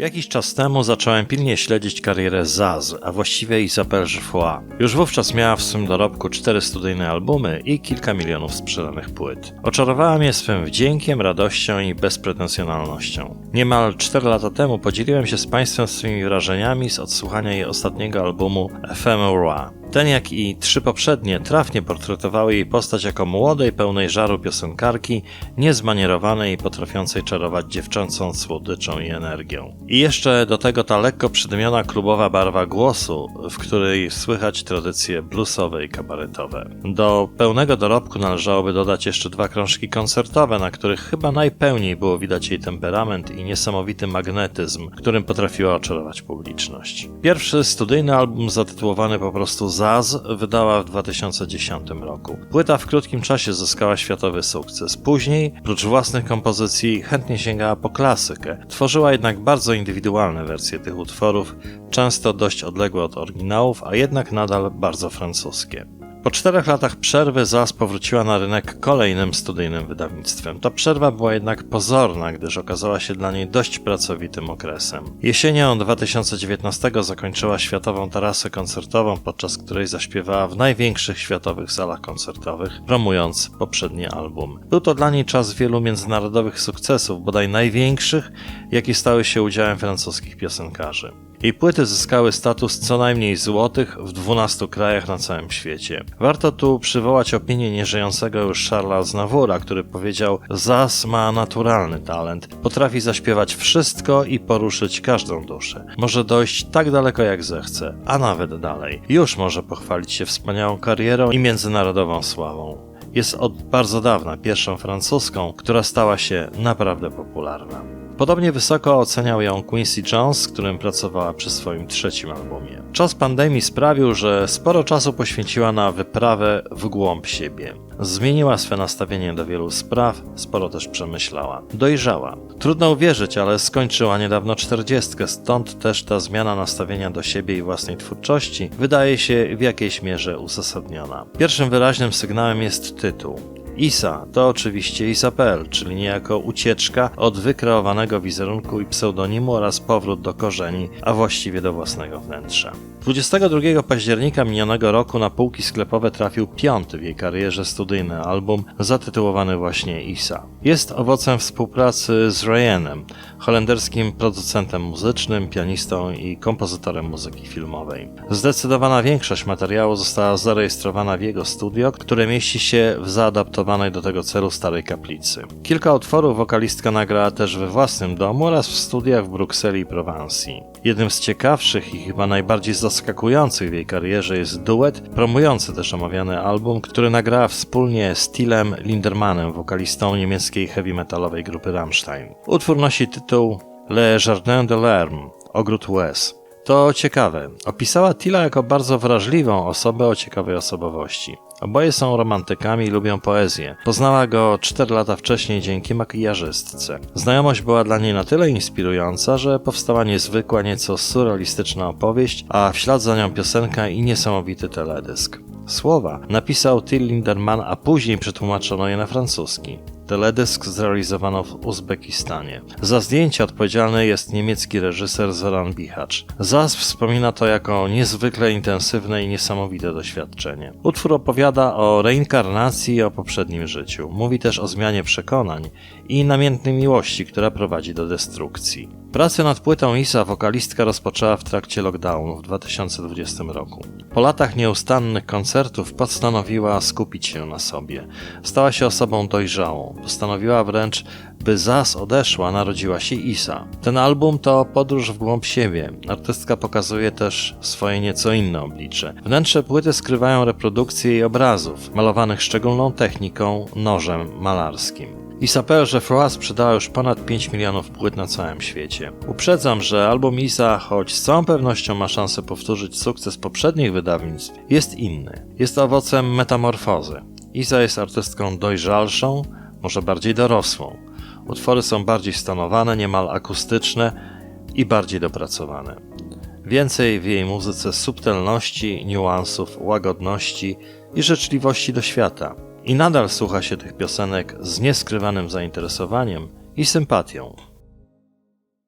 Jakiś czas temu zacząłem pilnie śledzić karierę Zaz, a właściwie Isabelle Geoffroy. Już wówczas miała w swym dorobku cztery studyjne albumy i kilka milionów sprzedanych płyt. Oczarowała mnie swym wdziękiem, radością i bezpretensjonalnością. Niemal cztery lata temu podzieliłem się z Państwem swymi wrażeniami z odsłuchania jej ostatniego albumu Ephemerois. Ten, jak i trzy poprzednie, trafnie portretowały jej postać jako młodej, pełnej żaru piosenkarki, niezmanierowanej i potrafiącej czarować dziewczęcą słodyczą i energią. I jeszcze do tego ta lekko przydymiona klubowa barwa głosu, w której słychać tradycje bluesowe i kabaretowe. Do pełnego dorobku należałoby dodać jeszcze dwa krążki koncertowe, na których chyba najpełniej było widać jej temperament i niesamowity magnetyzm, którym potrafiła oczarować publiczność. Pierwszy studyjny album zatytułowany po prostu Zaz wydała w 2010 roku. Płyta w krótkim czasie zyskała światowy sukces. Później, prócz własnych kompozycji, chętnie sięgała po klasykę. Tworzyła jednak bardzo indywidualne wersje tych utworów, często dość odległe od oryginałów, a jednak nadal bardzo francuskie. Po czterech latach przerwy ZAS powróciła na rynek kolejnym studyjnym wydawnictwem. Ta przerwa była jednak pozorna, gdyż okazała się dla niej dość pracowitym okresem. Jesienią 2019 zakończyła światową tarasę koncertową, podczas której zaśpiewała w największych światowych salach koncertowych, promując poprzedni album. Był to dla niej czas wielu międzynarodowych sukcesów, bodaj największych, jakie stały się udziałem francuskich piosenkarzy. Jej płyty zyskały status co najmniej złotych w 12 krajach na całym świecie. Warto tu przywołać opinię nieżyjącego już Charlesa Znawura, który powiedział: Zas ma naturalny talent, potrafi zaśpiewać wszystko i poruszyć każdą duszę. Może dojść tak daleko jak zechce, a nawet dalej. Już może pochwalić się wspaniałą karierą i międzynarodową sławą. Jest od bardzo dawna pierwszą francuską, która stała się naprawdę popularna. Podobnie wysoko oceniał ją Quincy Jones, z którym pracowała przy swoim trzecim albumie. Czas pandemii sprawił, że sporo czasu poświęciła na wyprawę w głąb siebie. Zmieniła swe nastawienie do wielu spraw, sporo też przemyślała. Dojrzała. Trudno uwierzyć, ale skończyła niedawno czterdziestkę, stąd też ta zmiana nastawienia do siebie i własnej twórczości wydaje się w jakiejś mierze uzasadniona. Pierwszym wyraźnym sygnałem jest tytuł. Isa to oczywiście Isabel, czyli niejako ucieczka od wykreowanego wizerunku i pseudonimu oraz powrót do korzeni, a właściwie do własnego wnętrza. 22 października minionego roku na półki sklepowe trafił piąty w jej karierze studyjny album zatytułowany właśnie Isa. Jest owocem współpracy z Ryanem, holenderskim producentem muzycznym, pianistą i kompozytorem muzyki filmowej. Zdecydowana większość materiału została zarejestrowana w jego studio, które mieści się w zaadaptowanej do tego celu starej kaplicy. Kilka utworów wokalistka nagrała też we własnym domu oraz w studiach w Brukseli i Prowansji. Jednym z ciekawszych i chyba najbardziej zaskakujących w jej karierze jest duet, promujący też omawiany album, który nagrała wspólnie z Tillem Lindermanem, wokalistą niemieckiej heavy metalowej grupy Rammstein. Utwór nosi tytuł Le Jardin de l'Herme, Ogród Łez. To ciekawe. Opisała Tilla jako bardzo wrażliwą osobę o ciekawej osobowości. Oboje są romantykami i lubią poezję. Poznała go 4 lata wcześniej dzięki makijażystce. Znajomość była dla niej na tyle inspirująca, że powstała niezwykła, nieco surrealistyczna opowieść, a w ślad za nią piosenka i niesamowity teledysk. Słowa napisał Till Linderman, a później przetłumaczono je na francuski. Teledysk zrealizowano w Uzbekistanie. Za zdjęcie odpowiedzialny jest niemiecki reżyser Zoran Bihacz. Zas wspomina to jako niezwykle intensywne i niesamowite doświadczenie. Utwór opowiada o reinkarnacji i o poprzednim życiu. Mówi też o zmianie przekonań i namiętnej miłości, która prowadzi do destrukcji. Pracę nad płytą Isa wokalistka rozpoczęła w trakcie lockdownu w 2020 roku. Po latach nieustannych koncertów postanowiła skupić się na sobie. Stała się osobą dojrzałą. Postanowiła wręcz, by Zas odeszła, narodziła się Isa. Ten album to podróż w głąb siebie. Artystka pokazuje też swoje nieco inne oblicze. Wnętrze płyty skrywają reprodukcje jej obrazów, malowanych szczególną techniką, nożem malarskim. Isabelle Geoffroy sprzedała już ponad 5 milionów płyt na całym świecie. Uprzedzam, że album Isa, choć z całą pewnością ma szansę powtórzyć sukces poprzednich wydawnictw, jest inny. Jest owocem metamorfozy. Isa jest artystką dojrzalszą, może bardziej dorosłą. Utwory są bardziej stonowane, niemal akustyczne i bardziej dopracowane. Więcej w jej muzyce subtelności, niuansów, łagodności i życzliwości do świata. I nadal słucha się tych piosenek z nieskrywanym zainteresowaniem i sympatią.